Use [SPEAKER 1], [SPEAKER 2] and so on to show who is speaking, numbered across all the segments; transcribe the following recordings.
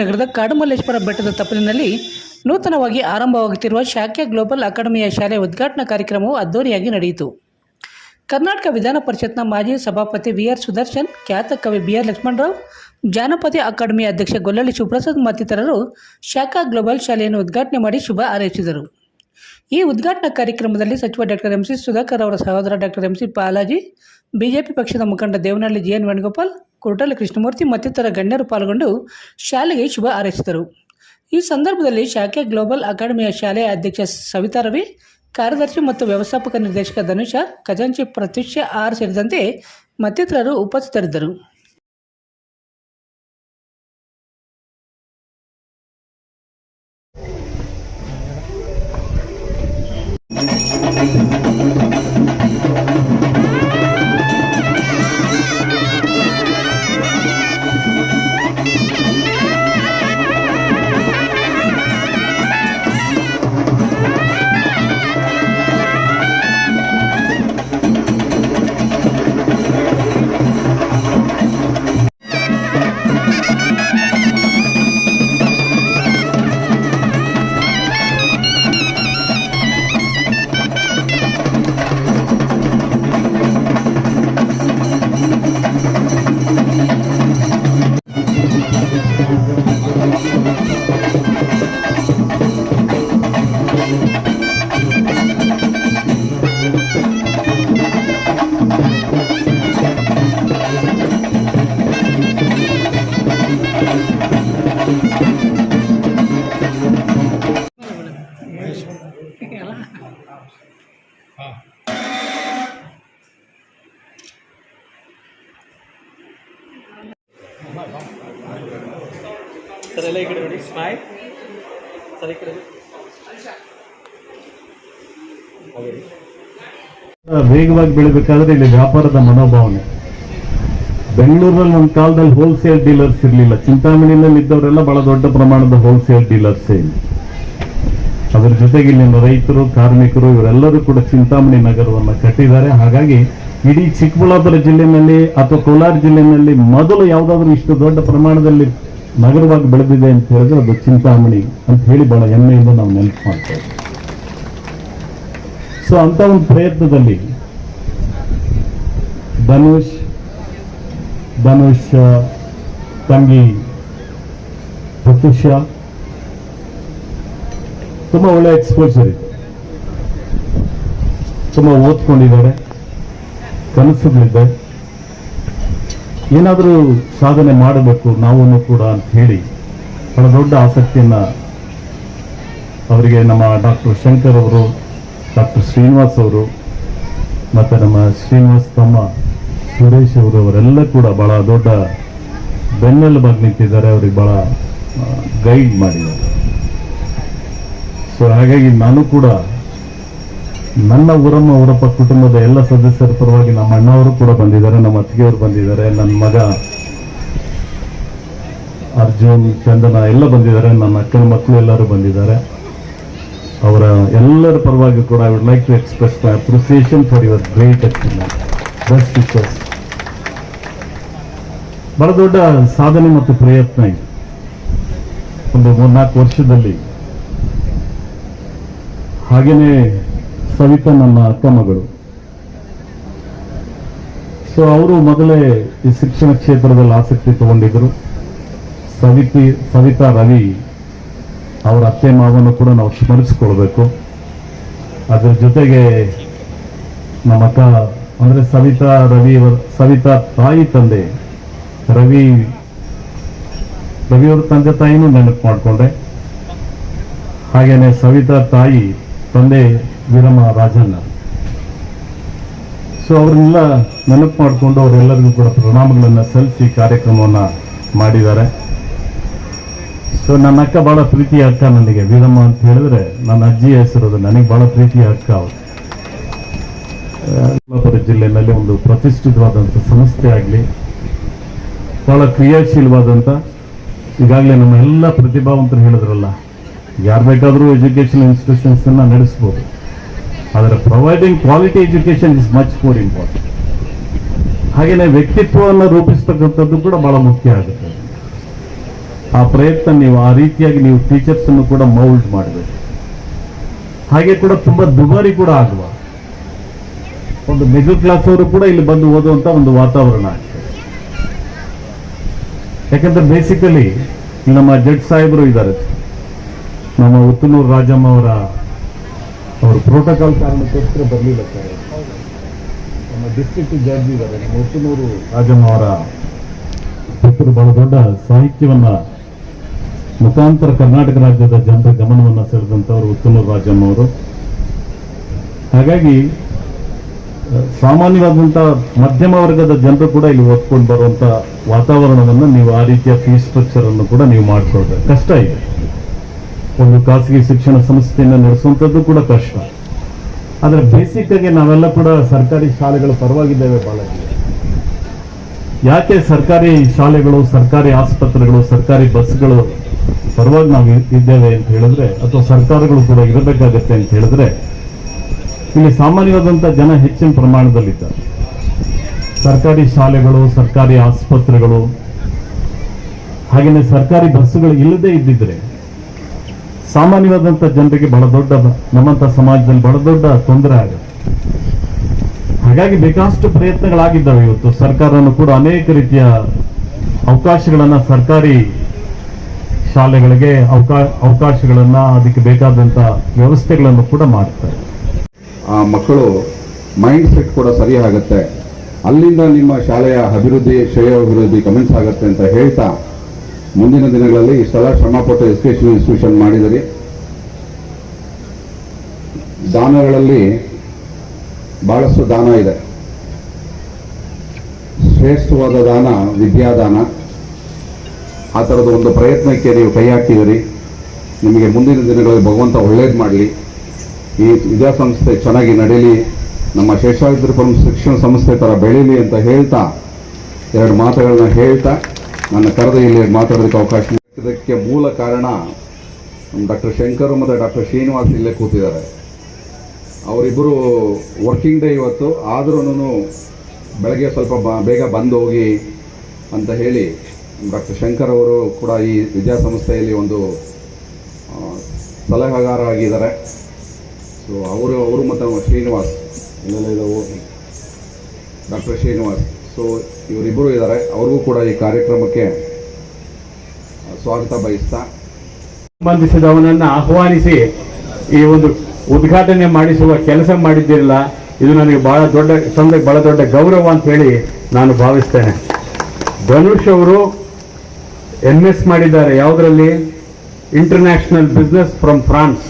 [SPEAKER 1] ನಗರದ ಕಾಡುಮಲ್ಲೇಶ್ವರ ಬೆಟ್ಟದ ತಪ್ಪಲಿನಲ್ಲಿ ನೂತನವಾಗಿ ಆರಂಭವಾಗುತ್ತಿರುವ ಶಾಖ್ಯ ಗ್ಲೋಬಲ್ ಅಕಾಡೆಮಿಯ ಶಾಲೆ ಉದ್ಘಾಟನಾ ಕಾರ್ಯಕ್ರಮವು ಅದ್ದೂರಿಯಾಗಿ ನಡೆಯಿತು. ಕರ್ನಾಟಕ ವಿಧಾನ ಪರಿಷತ್ನ ಮಾಜಿ ಸಭಾಪತಿ ವಿ ಆರ್ ಸುದರ್ಶನ್, ಖ್ಯಾತ ಕವಿ ಬಿ ಆರ್ ಲಕ್ಷ್ಮಣರಾವ್, ಜಾನಪದ ಅಕಾಡೆಮಿ ಅಧ್ಯಕ್ಷ ಗೊಲ್ಲಳ್ಳಿ ಶಿವಪ್ರಸಾದ್ ಮತ್ತಿತರರು ಶಾಖಾ ಗ್ಲೋಬಲ್ ಶಾಲೆಯನ್ನು ಉದ್ಘಾಟನೆ ಮಾಡಿ ಶುಭ ಹಾರೈಸಿದರು. ಈ ಉದ್ಘಾಟನಾ ಕಾರ್ಯಕ್ರಮದಲ್ಲಿ ಸಚಿವ ಡಾಕ್ಟರ್ ಎಂ ಸಿ ಸುಧಾಕರ್ ಅವರ ಸಹೋದರ doctor M C Balaji, BJP ಪಕ್ಷದ ಮುಖಂಡ ದೇವನಹಳ್ಳಿ ಜಿ ಎನ್ ವೇಣುಗೋಪಾಲ್ ಕುರುಟಲ್ ಕೃಷ್ಣಮೂರ್ತಿ ಮತ್ತಿತರ ಗಣ್ಯರು ಪಾಲ್ಗೊಂಡು ಶಾಲೆಗೆ ಶುಭ ಹಾರೈಸಿದರು. ಈ ಸಂದರ್ಭದಲ್ಲಿ ಶಾಖೆ ಗ್ಲೋಬಲ್ ಅಕಾಡೆಮಿಯ ಶಾಲೆಯ ಅಧ್ಯಕ್ಷ ಸವಿತಾ ರವಿ, ಕಾರ್ಯದರ್ಶಿ ಮತ್ತು ವ್ಯವಸ್ಥಾಪಕ ನಿರ್ದೇಶಕ ಧನುಷ, ಖಜಾಂಚಿ ಪ್ರತ್ಯುಷ್ಯ ಆರ್ ಸೇರಿದಂತೆ ಮತ್ತಿತರರು ಉಪಸ್ಥಿತರಿದ್ದರು. Thank you.
[SPEAKER 2] ಸರ್ ಎಲ್ಲ ಈ ಕಡೆ ನೋಡಿ, ಸ್ಮೈಲ್. ಸರ್ ಈ ಕಡೆ
[SPEAKER 3] ವೇಗವಾಗಿ ಬೆಳಿಬೇಕಾದ್ರೆ ಇಲ್ಲಿ ವ್ಯಾಪಾರದ ಮನೋಭಾವನೆ. ಬೆಂಗಳೂರಲ್ಲಿ ಒಂದು ಕಾಲದಲ್ಲಿ ಹೋಲ್ಸೇಲ್ ಡೀಲರ್ಸ್ ಇರಲಿಲ್ಲ. ಚಿಂತಾಮಣಿನಲ್ಲಿ ಇದ್ದವರೆಲ್ಲ ಬಹಳ ದೊಡ್ಡ ಪ್ರಮಾಣದ ಹೋಲ್ಸೇಲ್ ಡೀಲರ್ಸ್ ಅದರ ಜೊತೆಗೆ ಇಲ್ಲಿನ ರೈತರು, ಕಾರ್ಮಿಕರು, ಇವರೆಲ್ಲರೂ ಕೂಡ ಚಿಂತಾಮಣಿ ನಗರವನ್ನು ಕಟ್ಟಿದ್ದಾರೆ. ಹಾಗಾಗಿ ಇಡೀ ಚಿಕ್ಕಬಳ್ಳಾಪುರ ಜಿಲ್ಲೆನಲ್ಲಿ ಅಥವಾ ಕೋಲಾರ ಜಿಲ್ಲೆನಲ್ಲಿ ಮೊದಲು ಯಾವುದಾದ್ರೂ ಇಷ್ಟು ದೊಡ್ಡ ಪ್ರಮಾಣದಲ್ಲಿ ನಗರವಾಗಿ ಬೆಳೆದಿದೆ ಅಂತ ಹೇಳಿದ್ರೆ ಅದು ಚಿಂತಾಮಣಿ ಅಂತ ಹೇಳಿ ಬಹಳ ಹೆಮ್ಮೆಯಿಂದ ನಾವು ನೆನಪು ಮಾಡ್ತೇವೆ. ಸೊ ಅಂತ ಒಂದು ಪ್ರಯತ್ನದಲ್ಲಿ ಧನುಷ್ ಧನುಷ್, ತಂಗಿ ಪ್ರತ್ಯುಷ ತುಂಬಾ ಒಳ್ಳೆ ಎಕ್ಸ್ಪೋಜರ್ ಇದೆ. ತುಂಬಾ ಓದ್ಕೊಂಡಿದ್ದಾರೆ ಕನಸುಗಳಿದೆ ಏನಾದರೂ ಸಾಧನೆ ಮಾಡಬೇಕು ನಾವು ಕೂಡ ಅಂತ ಹೇಳಿ ಬಹಳ ದೊಡ್ಡ ಆಸಕ್ತಿಯನ್ನು ಅವರಿಗೆ ನಮ್ಮ ಡಾಕ್ಟರ್ ಶಂಕರ್ ಅವರು, ಡಾಕ್ಟರ್ ಶ್ರೀನಿವಾಸ್ ಅವರು, ಮತ್ತು ನಮ್ಮ ಶ್ರೀನಿವಾಸ್ ತಮ್ಮ ಸುರೇಶ್ ಅವರು, ಅವರೆಲ್ಲ ಕೂಡ ಭಾಳ ದೊಡ್ಡ ಬೆನ್ನೆಲುಬಾಗಿ ನಿಂತಿದ್ದಾರೆ, ಅವ್ರಿಗೆ ಭಾಳ ಗೈಡ್ ಮಾಡಿದ್ದಾರೆ. ಸೊ ಹಾಗಾಗಿ ನಾನು ಕೂಡ ನನ್ನ ಊರಮ್ಮ ಊರಪ್ಪ ಕುಟುಂಬದ ಎಲ್ಲ ಸದಸ್ಯರ ಪರವಾಗಿ ನಮ್ಮ ಅಣ್ಣವರು ಕೂಡ ಬಂದಿದ್ದಾರೆ, ನಮ್ಮ ಅತ್ತಿಗೆಯವರು ಬಂದಿದ್ದಾರೆ, ನನ್ನ ಮಗ ಅರ್ಜುನ್, ಚಂದನ ಎಲ್ಲ ಬಂದಿದ್ದಾರೆ, ನನ್ನ ಅಕ್ಕನ ಮಕ್ಕಳು ಎಲ್ಲರೂ ಬಂದಿದ್ದಾರೆ. ಅವರ ಎಲ್ಲರ ಪರವಾಗಿ ಕೂಡ I would like to express my appreciation for your great achievement best ಬಹಳ ದೊಡ್ಡ ಸಾಧನೆ ಮತ್ತು ಪ್ರಯತ್ನ ಇದೆ. ಒಂದು ಮೂರ್ನಾಲ್ಕು ವರ್ಷದಲ್ಲಿ ಹಾಗೇನೆ ಸವಿತಾ ನನ್ನ ಅಕ್ಕ ಮಗಳು. ಸೊ ಅವರು ಮೊದಲೇ ಈ ಶಿಕ್ಷಣ ಕ್ಷೇತ್ರದಲ್ಲಿ ಆಸಕ್ತಿ ತಗೊಂಡಿದ್ದರು ಸವಿತಿ, ಸವಿತಾ ರವಿ ಅವರ ಅತ್ತೆ ಮಾವನ್ನು ಕೂಡ ನಾವು ಸ್ಮರಿಸ್ಕೊಳ್ಬೇಕು. ಅದರ ಜೊತೆಗೆ ನಮ್ಮ ಅಕ್ಕ, ಅಂದ್ರೆ ಸವಿತಾ ರವಿ ಸವಿತಾ ತಾಯಿ ತಂದೆ, ರವಿ, ರವಿಯವ್ರ ತಂದೆ ತಾಯಿನೂ ನೆನಪು ಮಾಡಿಕೊಂಡೆ. ಹಾಗೇನೆ ಸವಿತಾ ತಾಯಿ ತಂದೆ ವೀರಮ್ಮ ರಾಜಣ್ಣ ಸೊ ಅವರನ್ನೆಲ್ಲ ನೆನಪು ಮಾಡಿಕೊಂಡು ಅವರೆಲ್ಲರಿಗೂ ಕೂಡ ಪ್ರಣಾಮಗಳನ್ನು ಸಲ್ಲಿಸಿ ಕಾರ್ಯಕ್ರಮವನ್ನ ಮಾಡಿದ್ದಾರೆ. ಸೊ ನನ್ನ ಅಕ್ಕ ಭಾಳ ಪ್ರೀತಿಯ ಅಕ್ಕ ನನಗೆ. ವೀರಮ್ಮ ಅಂತ ಹೇಳಿದ್ರೆ ನನ್ನ ಅಜ್ಜಿ ಹೆಸರು ಅದು. ನನಗೆ ಭಾಳ ಪ್ರೀತಿಯ ಅಕ್ಕ ಅವರು ಜಿಲ್ಲೆಯಲ್ಲಿ ಒಂದು ಪ್ರತಿಷ್ಠಿತವಾದಂಥ ಸಂಸ್ಥೆ ಆಗಲಿ, ಬಹಳ ಕ್ರಿಯಾಶೀಲವಾದಂಥ, ಈಗಾಗಲೇ ನಮ್ಮ ಎಲ್ಲ ಪ್ರತಿಭಾವಂತರು ಹೇಳಿದ್ರಲ್ಲ, ಯಾರು ಬೇಕಾದರೂ ಎಜುಕೇಷನ್ ಇನ್ಸ್ಟಿಟ್ಯೂಷನ್ಸನ್ನು ನಡೆಸ್ಬೋದು. ಆದರೆ providing quality education is much more important ಹಾಗೆಯೇ ವ್ಯಕ್ತಿತ್ವವನ್ನು ರೂಪಿಸ್ತಕ್ಕಂಥದ್ದು ಕೂಡ ಬಹಳ ಮುಖ್ಯ ಆಗುತ್ತೆ. ಆ ಪ್ರಯತ್ನ ನೀವು ಆ ರೀತಿಯಾಗಿ ನೀವು ಟೀಚರ್ಸ್ ಅನ್ನು ಕೂಡ ಮೌಲ್ಡ್ ಮಾಡಬೇಕು. ಹಾಗೆ ಕೂಡ ತುಂಬಾ ದುಬಾರಿ ಕೂಡ ಆಗುವ. ಒಂದು ಮಿಡಲ್ ಕ್ಲಾಸ್ ಅವರು ಕೂಡ ಇಲ್ಲಿ ಬಂದು ಓದುವಂತ ಒಂದು ವಾತಾವರಣ ಆಗ್ತದೆ ಯಾಕಂದ್ರೆ ಬೇಸಿಕಲಿ ನಮ್ಮ ಜಡ್ ಸಾಹೇಬರು ಇದ್ದಾರೆ. ನಮ್ಮ ಉತ್ತನೂರು ರಾಜಮ್ಮ ಅವರ ಅವರು ಪ್ರೋಟೋಕಾಲ್ ಕಾರಣಕ್ಕೋಸ್ಕರ ಬರಲಿಲ್ಲ ಸರ್. ನಮ್ಮ ಡಿಸ್ಟ್ರಿಕ್ಟ್ ಜಡ್ಜ್ ಇದ್ದಾರೆ ನಮ್ಮ ಒತ್ತನೂರು ರಾಜಮ್ಮ ಅವರ ಹೆಸರು ಬಹಳ ದೊಡ್ಡ ಸಾಹಿತ್ಯವನ್ನ ಮುಖಾಂತರ ಕರ್ನಾಟಕ ರಾಜ್ಯದ ಜನರ ಗಮನವನ್ನ ಸೆಳೆದಂತವರು ಉತ್ತಮೂರು ರಾಜಮ್ಮ ಅವರು ಹಾಗಾಗಿ ಸಾಮಾನ್ಯವಾದಂಥ ಮಧ್ಯಮ ವರ್ಗದ ಜನರು ಕೂಡ ಇಲ್ಲಿ ಓದ್ಕೊಂಡು ಬರುವಂಥ ವಾತಾವರಣವನ್ನು ನೀವು ಆ ರೀತಿಯ ಫೀಸ್ ಸ್ಟ್ರಕ್ಚರ್ ಅನ್ನು ಕೂಡ ನೀವು ಮಾಡ್ಕೊಳ್ಬೇಕು. ಕಷ್ಟ ಇದೆ. ಒಂದು ಖಾಸಗಿ ಶಿಕ್ಷಣ ಸಂಸ್ಥೆಯನ್ನು ನಡೆಸುವಂಥದ್ದು ಕೂಡ ಕಷ್ಟ. ಆದರೆ ಬೇಸಿಕ್ ಆಗಿ ನಾವೆಲ್ಲ ಕೂಡ ಸರ್ಕಾರಿ ಶಾಲೆಗಳು ಪರವಾಗಿದ್ದೇವೆ ಬಾಲಕಿ ಯಾಕೆ ಸರ್ಕಾರಿ ಶಾಲೆಗಳು, ಸರ್ಕಾರಿ ಆಸ್ಪತ್ರೆಗಳು, ಸರ್ಕಾರಿ ಬಸ್ಗಳು ಪರವಾಗಿ ನಾವು ಇದ್ದೇವೆ ಅಂತ ಹೇಳಿದ್ರೆ, ಅಥವಾ ಸರ್ಕಾರಗಳು ಕೂಡ ಇರಬೇಕಾಗತ್ತೆ ಅಂತ ಹೇಳಿದ್ರೆ, ಇಲ್ಲಿ ಸಾಮಾನ್ಯವಾದಂಥ ಜನ ಹೆಚ್ಚಿನ ಪ್ರಮಾಣದಲ್ಲಿದ್ದಾರೆ. ಸರ್ಕಾರಿ ಶಾಲೆಗಳು, ಸರ್ಕಾರಿ ಆಸ್ಪತ್ರೆಗಳು, ಹಾಗೆಯೇ ಸರ್ಕಾರಿ ಬಸ್ಸುಗಳು ಇಲ್ಲದೇ ಇದ್ದಿದ್ರೆ ಸಾಮಾನ್ಯವಾದಂಥ ಜನರಿಗೆ ಬಹಳ ದೊಡ್ಡ ನಮ್ಮಂಥ ಸಮಾಜದಲ್ಲಿ ಬಹಳ ದೊಡ್ಡ ತೊಂದರೆ ಆಗುತ್ತೆ ಹಾಗಾಗಿ ಬೇಕಾಷ್ಟು ಪ್ರಯತ್ನಗಳಾಗಿದ್ದಾವೆ ಇವತ್ತು. ಸರ್ಕಾರನು ಕೂಡ ಅನೇಕ ರೀತಿಯ ಅವಕಾಶಗಳನ್ನ ಸರ್ಕಾರಿ ಶಾಲೆಗಳಿಗೆ ಅವಕಾ, ಅವಕಾಶಗಳನ್ನ ಅದಕ್ಕೆ ಬೇಕಾದಂತ ವ್ಯವಸ್ಥೆಗಳನ್ನು ಕೂಡ ಮಾಡ್ತಾರೆ.
[SPEAKER 4] ಆ ಮಕ್ಕಳು ಮೈಂಡ್ ಸೆಟ್ ಕೂಡ ಸರಿ ಆಗುತ್ತೆ ಅಲ್ಲಿಂದ ನಿಮ್ಮ ಶಾಲೆಯ ಅಭಿವೃದ್ಧಿ ಶ್ರೇಯೋಭಿವೃದ್ಧಿ ಕಮೆಂಟ್ಸ್ ಆಗುತ್ತೆ ಅಂತ ಹೇಳ್ತಾ ಮುಂದಿನ ದಿನಗಳಲ್ಲಿ ಇಷ್ಟೆಲ್ಲ ಶ್ರಮಪಟ್ಟು ಎಜುಕೇಶನ್ ಇನ್ಸ್ಟಿಟ್ಯೂಷನ್ ಮಾಡಿದಿರಿ ದಾನಗಳಲ್ಲಿ ಬಹಳಷ್ಟು ದಾನ ಇದೆ. ಶ್ರೇಷ್ಠವಾದ ದಾನ ವಿದ್ಯಾದಾನ. ಆ ಥರದ ಒಂದು ಪ್ರಯತ್ನಕ್ಕೆ ನೀವು ಕೈ ಹಾಕಿದಿರಿ. ನಿಮಗೆ ಮುಂದಿನ ದಿನಗಳಲ್ಲಿ ಭಗವಂತ ಒಳ್ಳೇದು ಮಾಡಲಿ. ಈ ವಿದ್ಯಾಸಂಸ್ಥೆ ಚೆನ್ನಾಗಿ ನಡೀಲಿ. ನಮ್ಮ ಶೇಷಾದ್ರಿಪುರಂ ಶಿಕ್ಷಣ ಸಂಸ್ಥೆ ಥರ ಬೆಳೀಲಿ ಅಂತ ಹೇಳ್ತಾ ಎರಡು ಮಾತುಗಳನ್ನ ಹೇಳ್ತಾ ನನ್ನ ಕರೆದ ಇಲ್ಲಿ ಮಾತಾಡೋದಕ್ಕೆ ಅವಕಾಶ ಇದಕ್ಕೆ ಮೂಲ ಕಾರಣ ಡಾಕ್ಟರ್ ಶಂಕರ್ ಮತ್ತು ಡಾಕ್ಟರ್ ಶ್ರೀನಿವಾಸ್ ಇಲ್ಲೇ ಕೂತಿದ್ದಾರೆ. ಅವರಿಬ್ಬರು ವರ್ಕಿಂಗ್ ಡೇ ಇವತ್ತು. ಆದ್ರೂ ಬೆಳಗ್ಗೆ ಸ್ವಲ್ಪ ಬ, ಬೇಗ ಬಂದು ಹೋಗಿ ಅಂತ ಹೇಳಿ ಡಾಕ್ಟರ್ ಶಂಕರ್ ಅವರು ಕೂಡ ಈ ವಿದ್ಯಾಸಂಸ್ಥೆಯಲ್ಲಿ ಒಂದು ಸಲಹೆಗಾರ ಆಗಿದ್ದಾರೆ ಸೊ ಅವರು ಅವರು ಮತ್ತು ಶ್ರೀನಿವಾಸ್, ಇಲ್ಲೆಲ್ಲ ಡಾಕ್ಟರ್ ಶ್ರೀನಿವಾಸ್. ಸೊ ಇವರಿಬ್ಬರು ಇದ್ದಾರೆ. ಅವ್ರಿಗೂ ಕೂಡ ಈ ಕಾರ್ಯಕ್ರಮಕ್ಕೆ ಸ್ವಾಗತ ಬಯಸ್ತಾ.
[SPEAKER 5] ಸಂಬಂಧಿಸಿದವನನ್ನ ಆಹ್ವಾನಿಸಿ ಈ ಒಂದು ಉದ್ಘಾಟನೆ ಮಾಡಿಸುವ ಕೆಲಸ ಮಾಡಿದ್ದಿರಲ್ಲ, ಇದು ನನಗೆ ಬಹಳ ದೊಡ್ಡ ಸಂದ ಬಹಳ ದೊಡ್ಡ ಗೌರವ ಅಂತ ಹೇಳಿ ನಾನು ಭಾವಿಸ್ತೇನೆ. ಧನುಷ್ ಅವರು ಎಂ ಎಸ್ ಮಾಡಿದ್ದಾರೆ. ಯಾವುದರಲ್ಲಿ? ಇಂಟರ್ನ್ಯಾಷನಲ್ ಬಿಸ್ನೆಸ್ ಫ್ರಮ್ ಫ್ರಾನ್ಸ್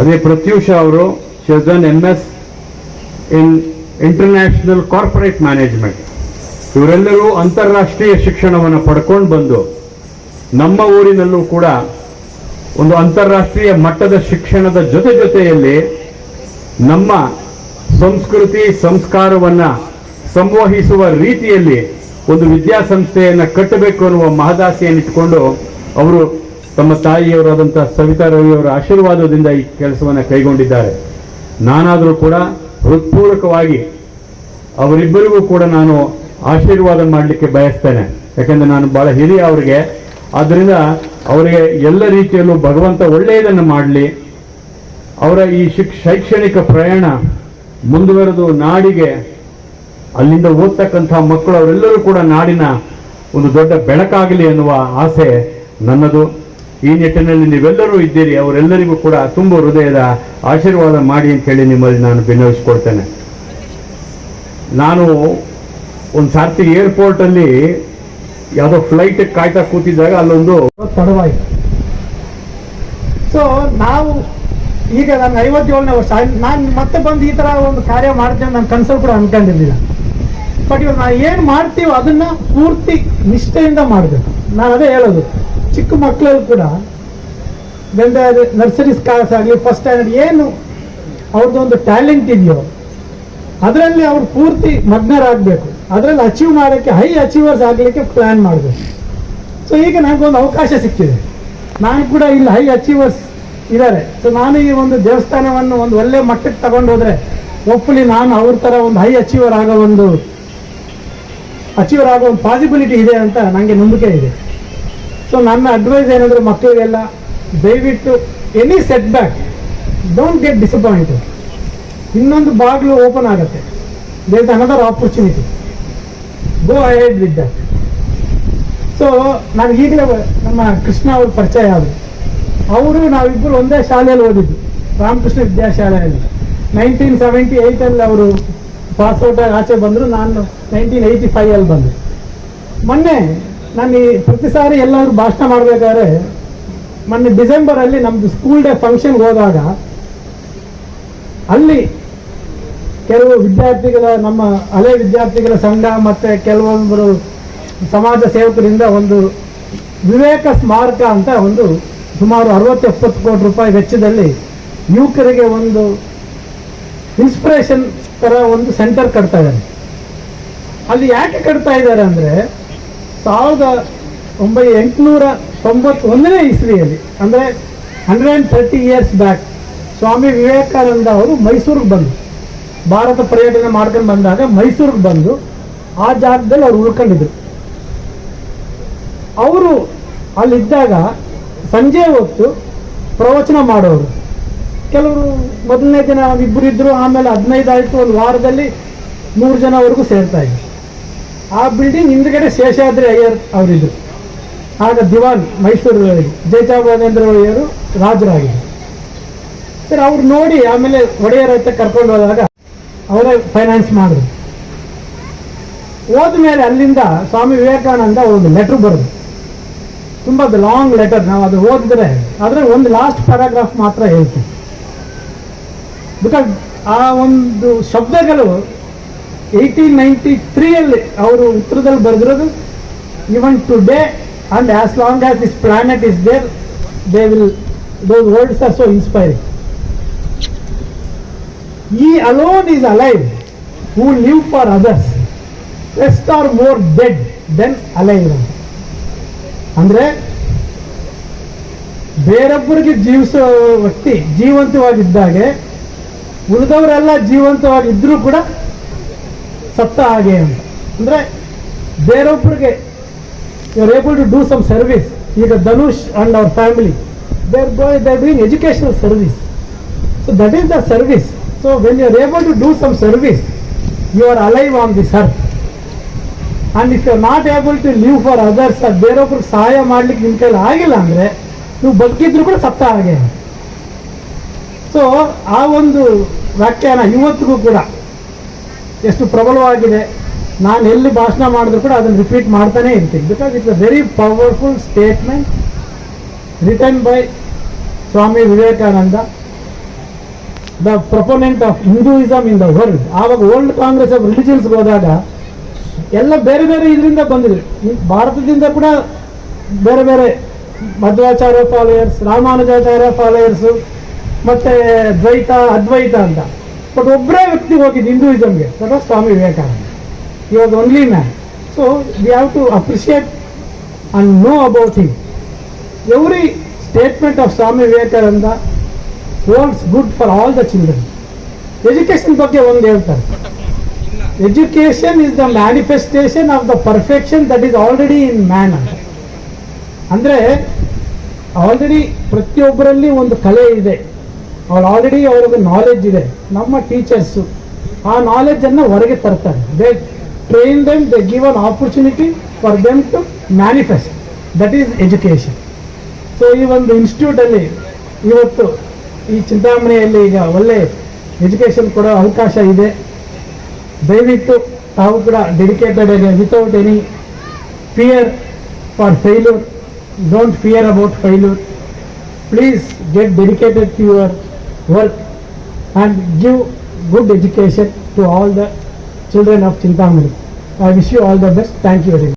[SPEAKER 5] ಅದೇ ಪ್ರತ್ಯೂಷ ಅವರು ಶನ್ M S in international corporate management. ಇವರೆಲ್ಲರೂ ಅಂತಾರಾಷ್ಟ್ರೀಯ ಶಿಕ್ಷಣವನ್ನು ಪಡ್ಕೊಂಡು ಬಂದು ನಮ್ಮ ಊರಿನಲ್ಲೂ ಕೂಡ ಒಂದು ಅಂತಾರಾಷ್ಟ್ರೀಯ ಮಟ್ಟದ ಶಿಕ್ಷಣದ ಜೊತೆ ಜೊತೆಯಲ್ಲಿ ನಮ್ಮ ಸಂಸ್ಕೃತಿ, ಸಂಸ್ಕಾರವನ್ನು ಸಂವಹಿಸುವ ರೀತಿಯಲ್ಲಿ ಒಂದು ವಿದ್ಯಾಸಂಸ್ಥೆಯನ್ನು ಕಟ್ಟಬೇಕು ಅನ್ನುವ ಮಹದಾಸೆಯನ್ನಿಟ್ಟುಕೊಂಡು ಅವರು ತಮ್ಮ ತಾಯಿಯವರಾದಂಥ ಸವಿತಾ ರವಿಯವರ ಆಶೀರ್ವಾದದಿಂದ ಈ ಕೆಲಸವನ್ನು ಕೈಗೊಂಡಿದ್ದಾರೆ. ನಾನಾದರೂ ಕೂಡ ಹೃತ್ಪೂರ್ವಕವಾಗಿ ಅವರಿಬ್ಬರಿಗೂ ಕೂಡ ನಾನು ಆಶೀರ್ವಾದ ಮಾಡಲಿಕ್ಕೆ ಬಯಸ್ತೇನೆ. ಯಾಕೆಂದರೆ ನಾನು ಬಹಳ ಹಿರಿಯ ಅವರಿಗೆ. ಆದ್ದರಿಂದ ಅವರಿಗೆ ಎಲ್ಲ ರೀತಿಯಲ್ಲೂ ಭಗವಂತ ಒಳ್ಳೆಯದನ್ನು ಮಾಡಲಿ. ಅವರ ಈ ಶಿಕ್, ಶೈಕ್ಷಣಿಕ ಪ್ರಯಾಣ ಮುಂದುವರೆದು ನಾಡಿಗೆ, ಅಲ್ಲಿಂದ ಓದ್ತಕ್ಕಂಥ ಮಕ್ಕಳು ಅವರೆಲ್ಲರೂ ಕೂಡ ನಾಡಿನ ಒಂದು ದೊಡ್ಡ ಬೆಳಕಾಗಲಿ ಎನ್ನುವ ಆಸೆ ನನ್ನದು. ಈ ನಿಟ್ಟಿನಲ್ಲಿ ನೀವೆಲ್ಲರೂ ಇದ್ದೀರಿ, ಅವರೆಲ್ಲರಿಗೂ ಕೂಡ ತುಂಬ ಹೃದಯದ ಆಶೀರ್ವಾದ ಮಾಡಿ ಅಂತ ಹೇಳಿ ನಿಮ್ಮಲ್ಲಿ ನಾನು ಭಿನ್ನವಿಸ್ಕೊಳ್ತೇನೆ ನಾನು ಒಂದು ಸಾರ್ತಿ ಏರ್ಪೋರ್ಟಲ್ಲಿ ಯಾವುದೋ ಫ್ಲೈಟ್ ಕಾಯ್ತಾ ಕೂತಿದ್ದಾಗ ಅಲ್ಲೊಂದು
[SPEAKER 6] ತಡವಾಯಿತು. ಸೊ ನಾವು ಈಗ ನನ್ನ ಐವತ್ತೇಳನೇ ವರ್ಷ, ನಾನು ಮತ್ತೆ ಬಂದು ಈ ಥರ ಒಂದು ಕಾರ್ಯ ಮಾಡ್ತೇನೆ ನನ್ನ ಕನಸಲ್ಲಿ ಕೂಡ ಅನ್ಕೊಂಡಿರ್ಲಿಲ್ಲ. ಬಟ್ ಇವಾಗ ನಾವು ಏನು ಮಾಡ್ತೀವೋ ಅದನ್ನ ಪೂರ್ತಿ ನಿಷ್ಠೆಯಿಂದ ಮಾಡಬೇಕು. ನಾನು ಅದೇ ಹೇಳೋದು. ಚಿಕ್ಕ ಮಕ್ಕಳಲ್ಲಿ ಕೂಡ ಗಂಡ ನರ್ಸರಿ ಕ್ಲಾಸ್ ಆಗಲಿ ಫಸ್ಟ್ ಸ್ಟ್ಯಾಂಡರ್ಡ್ ಏನು ಅವ್ರದ್ದೊಂದು ಟ್ಯಾಲೆಂಟ್ ಇದೆಯೋ, ಅದರಲ್ಲಿ ಅವ್ರು ಪೂರ್ತಿ ಮಗ್ನರಾಗಬೇಕು. ಅದರಲ್ಲಿ ಅಚೀವ್ ಮಾಡೋಕ್ಕೆ ಹೈ ಅಚೀವರ್ಸ್ ಆಗಲಿಕ್ಕೆ ಪ್ಲ್ಯಾನ್ ಮಾಡಬೇಕು. ಸೊ ಈಗ ನನಗೊಂದು ಅವಕಾಶ ಸಿಕ್ಕಿದೆ. ನಾನು ಕೂಡ ಇಲ್ಲಿ ಹೈ ಅಚೀವರ್ಸ್ ಇದ್ದಾರೆ. ಸೊ ನಾನು ಈ ಒಂದು ದೇವಸ್ಥಾನವನ್ನು ಒಂದು ಒಳ್ಳೆ ಮಟ್ಟಕ್ಕೆ ತಗೊಂಡು ಹೋದರೆ ಹೋಪ್ಫುಲಿ ನಾನು ಅವ್ರ ಥರ ಒಂದು ಹೈ ಅಚೀವರ್ ಆಗೋ ಒಂದು ಅಚೀವರ್ ಆಗೋ ಒಂದು ಪಾಸಿಬಿಲಿಟಿ ಇದೆ ಅಂತ ನನಗೆ ನಂಬಿಕೆ ಇದೆ. ಸೊ ನನ್ನ ಅಡ್ವೈಸ್ ಏನಂದ್ರೆ ಮಕ್ಕಳಿಗೆಲ್ಲ, ದಯವಿಟ್ಟು any setback don't get disappointed ಇನ್ನೊಂದು ಬಾಗಿಲು ಓಪನ್ ಆಗುತ್ತೆ. There is another opportunity go ahead with that so ನಾನು ಈಗಲೇ ನಮ್ಮ ಕೃಷ್ಣ ಅವ್ರ ಪರಿಚಯ ಆದರು. ಅವರು ನಾವಿಬ್ಬರು ಒಂದೇ ಶಾಲೆಯಲ್ಲಿ ಓದಿದ್ದು. ರಾಮಕೃಷ್ಣ ವಿದ್ಯಾಶಾಲೆಯಲ್ಲಿ. ನೈನ್ಟೀನ್ ಸೆವೆಂಟಿ ಏಯ್ಟಲ್ಲಿ ಅವರು ಪಾಸ್ಔಟಾಗಿ ಆಚೆ ಬಂದರು. ನಾನು ನೈನ್ಟೀನ್ ಏಯ್ಟಿ ಫೈವಲ್ಲಿ ಬಂದೆ. ಮೊನ್ನೆ ನಾನು ಈ ಪ್ರತಿ ಸಾರಿ ಎಲ್ಲರೂ ಭಾಷಣ ಮಾಡಬೇಕಾದ್ರೆ ಮೊನ್ನೆ ಡಿಸೆಂಬರಲ್ಲಿ ನಮ್ಮದು ಸ್ಕೂಲ್ ಡೇ ಫಂಕ್ಷನ್ಗೆ ಹೋದಾಗ ಅಲ್ಲಿ ಕೆಲವು ವಿದ್ಯಾರ್ಥಿಗಳ, ನಮ್ಮ ಹಳೆ ವಿದ್ಯಾರ್ಥಿಗಳ ಸಂಘ ಮತ್ತು ಕೆಲವೊಬ್ಬರು ಸಮಾಜ ಸೇವಕರಿಂದ ಒಂದು ವಿವೇಕ ಸ್ಮಾರಕ ಅಂತ ಒಂದು ಸುಮಾರು ಅರವತ್ತು ಎಪ್ಪತ್ತು ಕೋಟಿ ರೂಪಾಯಿ ವೆಚ್ಚದಲ್ಲಿ ಯುವಕರಿಗೆ ಒಂದು ಇನ್ಸ್ಪಿರೇಷನ್ ಥರ ಒಂದು ಸೆಂಟರ್ ಕಟ್ತಾ ಇದ್ದಾರೆ. ಅಲ್ಲಿ ಯಾಕೆ ಕಟ್ತಾ ಇದ್ದಾರೆ ಅಂದರೆ ಸಾವಿರದ ಒಂಬೈ ಎಂಟುನೂರ ತೊಂಬತ್ತೊಂದನೇ ಇಸ್ವಿಯಲ್ಲಿ, ಅಂದರೆ hundred and thirty years back Swami Vivekananda ಅವರು ಮೈಸೂರಿಗೆ ಬಂದರು. ಭಾರತ ಪರ್ಯಟನೆ ಮಾಡ್ಕೊಂಡು ಬಂದಾಗ ಮೈಸೂರಿಗೆ ಬಂದು ಆ ಜಾಗದಲ್ಲಿ ಅವ್ರು ಉಳ್ಕೊಂಡಿದ್ರು. ಅವರು ಅಲ್ಲಿದ್ದಾಗ ಸಂಜೆ ಹೊತ್ತು ಪ್ರವಚನ ಮಾಡೋರು. ಕೆಲವರು ಮೊದಲನೇ ದಿನ ಇಬ್ಬರು ಇದ್ದರು ಆಮೇಲೆ ಹದಿನೈದು ಆಯಿತು, ಒಂದು ವಾರದಲ್ಲಿ ನೂರು ಜನವರೆಗೂ ಸೇರ್ತಾ ಇದ್ರು. ಆ ಬಿಲ್ಡಿಂಗ್ ಹಿಂದ್ಗಡೆ ಶೇಷಾದ್ರಿ ಅಯ್ಯರ್ ಅವರಿದ್ರು ಆಗ ದಿವಾನ್ ಮೈಸೂರು ಜಯಚಾಮರಾಜೇಂದ್ರ ಒಡೆಯರು ರಾಜರಾಗಿದ್ದರು. ಸರ್, ಅವ್ರು ನೋಡಿ ಆಮೇಲೆ ಒಡೆಯರ್ ಹತ್ರ ಕರ್ಕೊಂಡು ಹೋದಾಗ ಅವರೇ ಫೈನಾನ್ಸ್ ಮಾಡಿದ್ರು. ಹೋದ್ಮೇಲೆ ಅಲ್ಲಿಂದ ಸ್ವಾಮಿ ವಿವೇಕಾನಂದ ಒಂದು ಲೆಟ್ರ್ ಬರೆದು ತುಂಬ ಲಾಂಗ್ ಲೆಟರ್ ನಾವು ಅದು ಓದಿದ್ರೆ ಆದರೆ ಒಂದು ಲಾಸ್ಟ್ ಪ್ಯಾರಾಗ್ರಾಫ್ ಮಾತ್ರ ಹೇಳ್ತೀವಿ ಬಿಕಾಸ್ ಆ ಒಂದು ಶಬ್ದಗಳು ಏಯ್ಟೀನ್ ನೈಂಟಿ ತ್ರೀಯಲ್ಲಿ ಅವರು ಉತ್ತರದಲ್ಲಿ ಬರೆದಿರೋದು even today and as long as this planet is there they will those words are so inspiring he alone is alive who live for others rest are more dead than alive ಅಂದ್ರೆ, ಬೇರೊಬ್ಬರಿಗೆ ಜೀವಿಸೋ ವ್ಯಕ್ತಿ ಜೀವಂತವಾಗಿದ್ದಾಗೆ, ಉಳಿದವರೆಲ್ಲ ಜೀವಂತವಾಗಿದ್ದರೂ ಕೂಡ ಸತ್ತ ಹಾಗೆ ಅಂತ. ಅಂದರೆ ಬೇರೊಬ್ಬರಿಗೆ you are able to do some service ಈಗ Dhanush and our family they are go they are doing educational service so that is the service so when you are able to do some service you are alive on this earth and if you are not able to live for others ಅದು ಬೇರೊಬ್ರಿಗೆ ಸಹಾಯ ಮಾಡ್ಲಿಕ್ಕೆ ನಿಮ್ಮ ಕೈಲಿ ಆಗಿಲ್ಲ ಅಂದರೆ, ನೀವು ಬದುಕಿದ್ರು ಕೂಡ ಸತ್ತ ಹಾಗೆ. ಸೊ ಆ ಒಂದು ವ್ಯಾಖ್ಯಾನ ಇವತ್ತಿಗೂ ಕೂಡ ಎಷ್ಟು ಪ್ರಬಲವಾಗಿದೆ, ನಾನು ಎಲ್ಲಿ ಭಾಷಣ ಮಾಡಿದ್ರು ಕೂಡ ಅದನ್ನು ರಿಪೀಟ್ ಮಾಡ್ತಾನೆ ಇರ್ತೀನಿ. Because it's a very powerful statement written by Swami Vivekananda. The proponent of Hinduism in the world ಆವಾಗ ಓಲ್ಡ್ ಕಾಂಗ್ರೆಸ್ ಆಫ್ ರಿಲಿಜನ್ಸ್ಗೆ ಹೋದಾಗ ಎಲ್ಲ ಬೇರೆ ಬೇರೆ ಇದರಿಂದ ಬಂದಿದ್ರು ಭಾರತದಿಂದ ಕೂಡ ಬೇರೆ ಬೇರೆ ಮಧ್ವಾಚಾರ್ಯ ಫಾಲೋಯರ್ಸ್ ರಾಮಾನುಜಾಚಾರ್ಯ ಫಾಲೋಯರ್ಸು ಮತ್ತು ದ್ವೈತ, ಅದ್ವೈತ ಅಂತ. ಬಟ್ ಒಬ್ಬರೇ ವ್ಯಕ್ತಿ ಹೋಗಿದ್ದು ಹಿಂದೂಯಿಸಮ್ಗೆ that was Swami Vivekananda. He was only man so we have to appreciate and know about him every statement of Swami Vivekananda holds good for all the children education ಬಗ್ಗೆ ಒಂದು ಹೇಳ್ತಾರೆ. Education is the manifestation of the perfection that is already in man ಅಂದರೆ already ಪ್ರತಿಯೊಬ್ಬರಲ್ಲಿ ಒಂದು ಕಲೆ ಇದೆ. ಅವ್ರು already ಅವ್ರಿಗೆ ನಾಲೆಜ್ ಇದೆ. ನಮ್ಮ ಟೀಚರ್ಸು ಆ ನಾಲೆಡ್ಜನ್ನು ಹೊರಗೆ ತರ್ತಾರೆ. They train them they give an opportunity for them to manifest that is education so ಈ ಒಂದು ಇನ್ಸ್ಟಿಟ್ಯೂಟಲ್ಲಿ ಇವತ್ತು ಈ ಚಿಂತಾಮಣಿಯಲ್ಲಿ ಈಗ ಒಳ್ಳೆ ಎಜುಕೇಷನ್ ಕೊಡೋ ಅವಕಾಶ ಇದೆ. ದಯವಿಟ್ಟು ತಾವು ಕೂಡ ಡೆಡಿಕೇಟೆಡ್ ಆಗಿ without any fear for failure don't fear about failure please get dedicated to your work and give good education to all the children of Chintamani. I wish you all the best. Thank you very much.